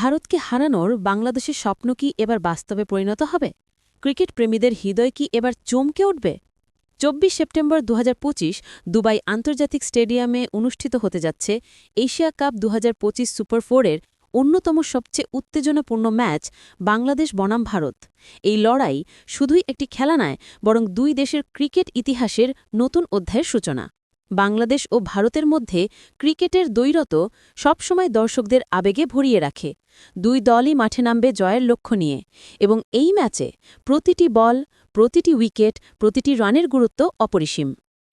ভারতকে হারানোর বাংলাদেশের স্বপ্ন কি এবার বাস্তবে পরিণত হবে? ক্রিকেট প্রেমীদের হৃদয় কি এবার চমকে উঠবে? চব্বিশ সেপ্টেম্বর দু হাজার পঁচিশ দুবাই আন্তর্জাতিক স্টেডিয়ামে অনুষ্ঠিত হতে যাচ্ছে এশিয়া কাপ দু হাজার পঁচিশ সুপার ফোরের অন্যতম সবচেয়ে উত্তেজনাপূর্ণ ম্যাচ বাংলাদেশ বনাম ভারত। এই লড়াই শুধুই একটি খেলা নয়, বরং দুই দেশের ক্রিকেট ইতিহাসের নতুন অধ্যায়ের সূচনা। বাংলাদেশ ও ভারতের মধ্যে ক্রিকেটের দ্বৈরত সবসময় দর্শকদের আবেগে ভরিয়ে রাখে। দুই দলই মাঠে নামবে জয়ের লক্ষ্য নিয়ে এবং এই ম্যাচে প্রতিটি বল, প্রতিটি উইকেট, প্রতিটি রানের গুরুত্ব অপরিসীম।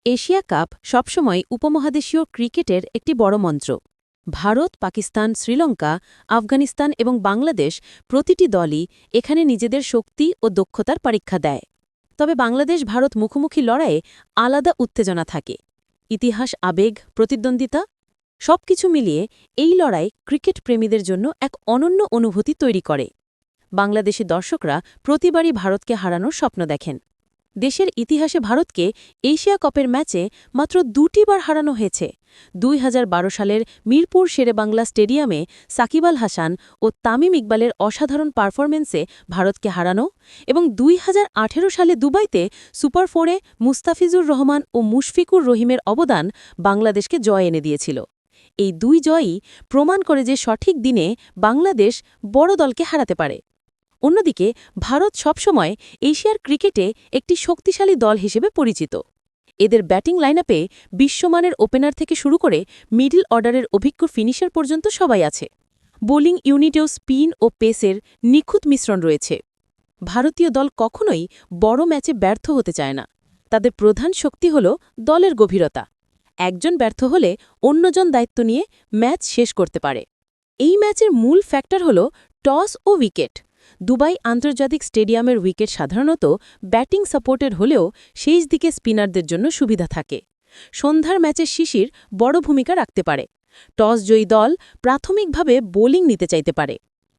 এশিয়া কাপ সবসময় উপমহাদেশীয় ক্রিকেটের একটি বড় মন্ত্র। ভারত, পাকিস্তান, শ্রীলঙ্কা, আফগানিস্তান এবং বাংলাদেশ প্রতিটি দলই এখানে নিজেদের শক্তি ও দক্ষতার পরীক্ষা দেয়। তবে বাংলাদেশ ভারত মুখোমুখি লড়াইয়ে আলাদা উত্তেজনা থাকে। ইতিহাস, আবেগ, প্রতিদ্বন্দ্বিতা, সবকিছু মিলিয়ে এই লড়াই ক্রিকেট প্রেমীদের জন্য এক অনন্য অনুভূতি তৈরি করে। বাংলাদেশি দর্শকরা প্রতিবারই ভারতকে হারানোর স্বপ্ন দেখেন। দেশের ইতিহাসে ভারতকে এশিয়া কাপের ম্যাচে মাত্র দুটি বার হারানো হয়েছে। দুই হাজার বারো সালের মিরপুর শেরেবাংলা স্টেডিয়ামে সাকিব আল হাসান ও তামিম ইকবালের অসাধারণ পারফরমেন্সে ভারতকে হারানো এবং দুই হাজার আঠেরো সালে দুবাইতে সুপার ফোরে মুস্তাফিজুর রহমান ও মুশফিকুর রহিমের অবদান বাংলাদেশকে জয় এনে দিয়েছিল। এই দুই জয়ই প্রমাণ করে যে সঠিক দিনে বাংলাদেশ বড় দলকে হারাতে পারে। অন্যদিকে, ভারত সবসময় এশিয়ার ক্রিকেটে একটি শক্তিশালী দল হিসেবে পরিচিত। এদের ব্যাটিং লাইনআপে বিশ্বমানের ওপেনার থেকে শুরু করে মিডল অর্ডারের অভিজ্ঞ ফিনিশার পর্যন্ত সবাই আছে। বোলিং ইউনিটেও স্পিন ও পেসের নিখুঁত মিশ্রণ রয়েছে। ভারতীয় দল কখনোই বড় ম্যাচে ব্যর্থ হতে চায় না। তাদের প্রধান শক্তি হল দলের গভীরতা। একজন ব্যর্থ হলে অন্যজন দায়িত্ব নিয়ে ম্যাচ শেষ করতে পারে। এই ম্যাচের মূল ফ্যাক্টর হল টস ও উইকেট। দুবাই আন্তর্জাতিক স্টেডিয়ামের উইকেট সাধারণত ব্যাটিং সাপোর্টের হলেও শেষ দিকে স্পিনারদের জন্য সুবিধা থাকে। সন্ধ্যার ম্যাচের শিশির বড় ভূমিকা রাখতে পারে। টস জয়ী দল প্রাথমিকভাবে বোলিং নিতে চাইতে পারে।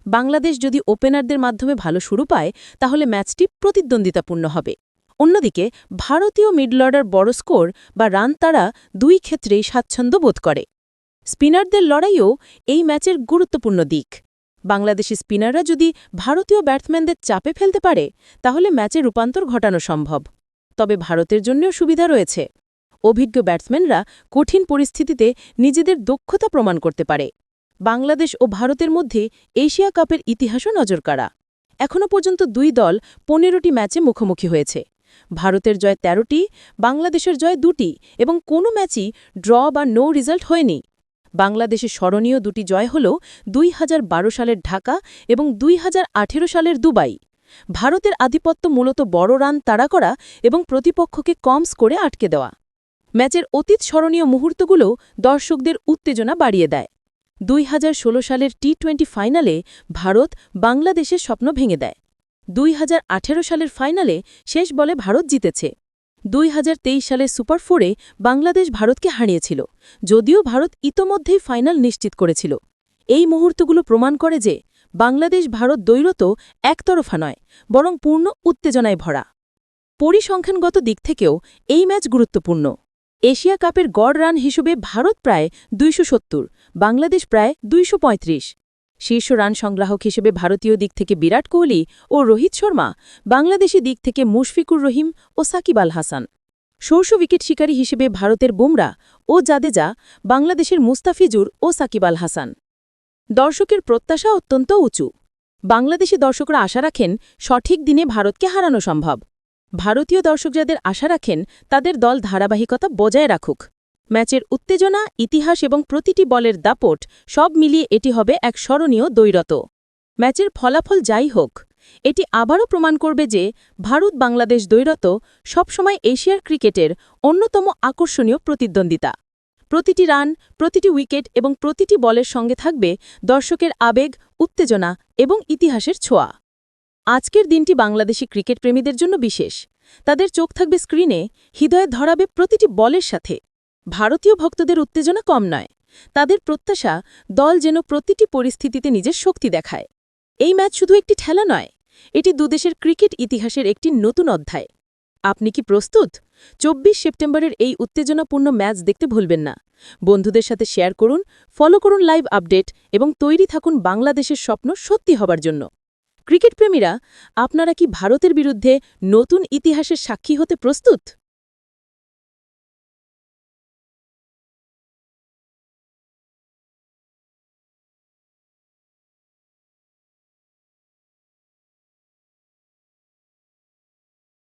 বাংলাদেশ যদি ওপেনারদের মাধ্যমে ভালো শুরু পায়, তাহলে ম্যাচটি প্রতিদ্বন্দ্বিতাপূর্ণ হবে। অন্যদিকে, ভারতীয় মিডলর্ডার বড় স্কোর বা রান তারা দুই ক্ষেত্রেই স্বাচ্ছন্দ্য বোধ করে। স্পিনারদের লড়াইও এই ম্যাচের গুরুত্বপূর্ণ দিক। বাংলাদেশি স্পিনাররা যদি ভারতীয় ব্যাটসম্যানদের চাপে ফেলতে পারে, তাহলে ম্যাচে রূপান্তর ঘটানো সম্ভব। তবে ভারতের জন্যও সুবিধা রয়েছে। অভিজ্ঞ ব্যাটসম্যানরা কঠিন পরিস্থিতিতে নিজেদের দক্ষতা প্রমাণ করতে পারে। বাংলাদেশ ও ভারতের মধ্যে এশিয়া কাপের ইতিহাসও নজরকাড়া। এখনও পর্যন্ত দুই দল পনেরোটি ম্যাচে মুখোমুখি হয়েছে। ভারতের জয় ১৩টি বাংলাদেশের জয় দুটি এবং কোনো ম্যাচই ড্র বা নো রেজাল্ট হয়নি। বাংলাদেশে স্মরণীয় দুটি জয় হল দুই হাজার বারো সালের ঢাকা এবং দুই হাজার আঠেরো সালের দুবাই। ভারতের আধিপত্য মূলত বড় রান তাড়া করা এবং প্রতিপক্ষকে কম স্কোরে আটকে দেওয়া। ম্যাচের অতীত স্মরণীয় মুহূর্তগুলো দর্শকদের উত্তেজনা বাড়িয়ে দেয়। দুই হাজার ষোলো সালের টি টোয়েন্টি ফাইনালে ভারত বাংলাদেশের স্বপ্ন ভেঙে দেয়। দুই হাজার আঠেরো সালের ফাইনালে শেষ বলে ভারত জিতেছে। দুই সালে সুপার ফোরে বাংলাদেশ ভারতকে হারিয়েছিল, যদিও ভারত ইতোমধ্যেই ফাইনাল নিশ্চিত করেছিল। এই মুহূর্তগুলো প্রমাণ করে যে বাংলাদেশ ভারত দৈরত একতরফা নয়, বরং পূর্ণ উত্তেজনায় ভরা। পরিসংখ্যানগত দিক থেকেও এই ম্যাচ গুরুত্বপূর্ণ। এশিয়া কাপের গড় রান হিসেবে ভারত প্রায় দুইশো সত্তর, বাংলাদেশ প্রায় দুইশো পঁয়ত্রিশ। শীর্ষ রান সংগ্রাহক হিসেবে ভারতীয় দিক থেকে বিরাট কোহলি ও রোহিত শর্মা, বাংলাদেশি দিক থেকে মুশফিকুর রহিম ও সাকিব আল হাসান। শোর্ষ উইকেট শিকারী হিসেবে ভারতের বুমরা ও জাদেজা, বাংলাদেশের মুস্তাফিজুর ও সাকিব আল হাসান। দর্শকের প্রত্যাশা অত্যন্ত উঁচু। বাংলাদেশি দর্শকরা আশা রাখেন সঠিক দিনে ভারতকে হারানো সম্ভব। ভারতীয় দর্শক যাদের আশা রাখেন, তাদের দল ধারাবাহিকতা বজায় রাখুক। ম্যাচের উত্তেজনা, ইতিহাস এবং প্রতিটি বলের দাপট, সব মিলিয়ে এটি হবে এক স্মরণীয় দৈরত ম্যাচের ফলাফল যাই হোক, এটি আবারও প্রমাণ করবে যে ভারত বাংলাদেশ দৈরত সবসময় এশিয়ার ক্রিকেটের অন্যতম আকর্ষণীয় প্রতিদ্বন্দ্বিতা। প্রতিটি রান, প্রতিটি উইকেট এবং প্রতিটি বলের সঙ্গে থাকবে দর্শকের আবেগ, উত্তেজনা এবং ইতিহাসের ছোঁয়া। আজকের দিনটি বাংলাদেশি ক্রিকেট প্রেমীদের জন্য বিশেষ। তাদের চোখ থাকবে স্ক্রিনে, হৃদয়ে ধরাবে প্রতিটি বলের সাথে। ভারতীয় ভক্তদের উত্তেজনা কম নয়। তাদের প্রত্যাশা, দল যেন প্রতিটি পরিস্থিতিতে নিজের শক্তি দেখায়। এই ম্যাচ শুধু একটি ঠেলা নয়, এটি দুদেশের ক্রিকেট ইতিহাসের একটি নতুন অধ্যায়। আপনি কি প্রস্তুত? চব্বিশ সেপ্টেম্বরের এই উত্তেজনাপূর্ণ ম্যাচ দেখতে ভুলবেন না। বন্ধুদের সাথে শেয়ার করুন, ফলো করুন লাইভ আপডেট এবং তৈরি থাকুন বাংলাদেশের স্বপ্ন সত্যি হবার জন্য। ক্রিকেট প্রেমীরা আপনারা কি ভারতের বিরুদ্ধে নতুন ইতিহাসের সাক্ষী হতে প্রস্তুত?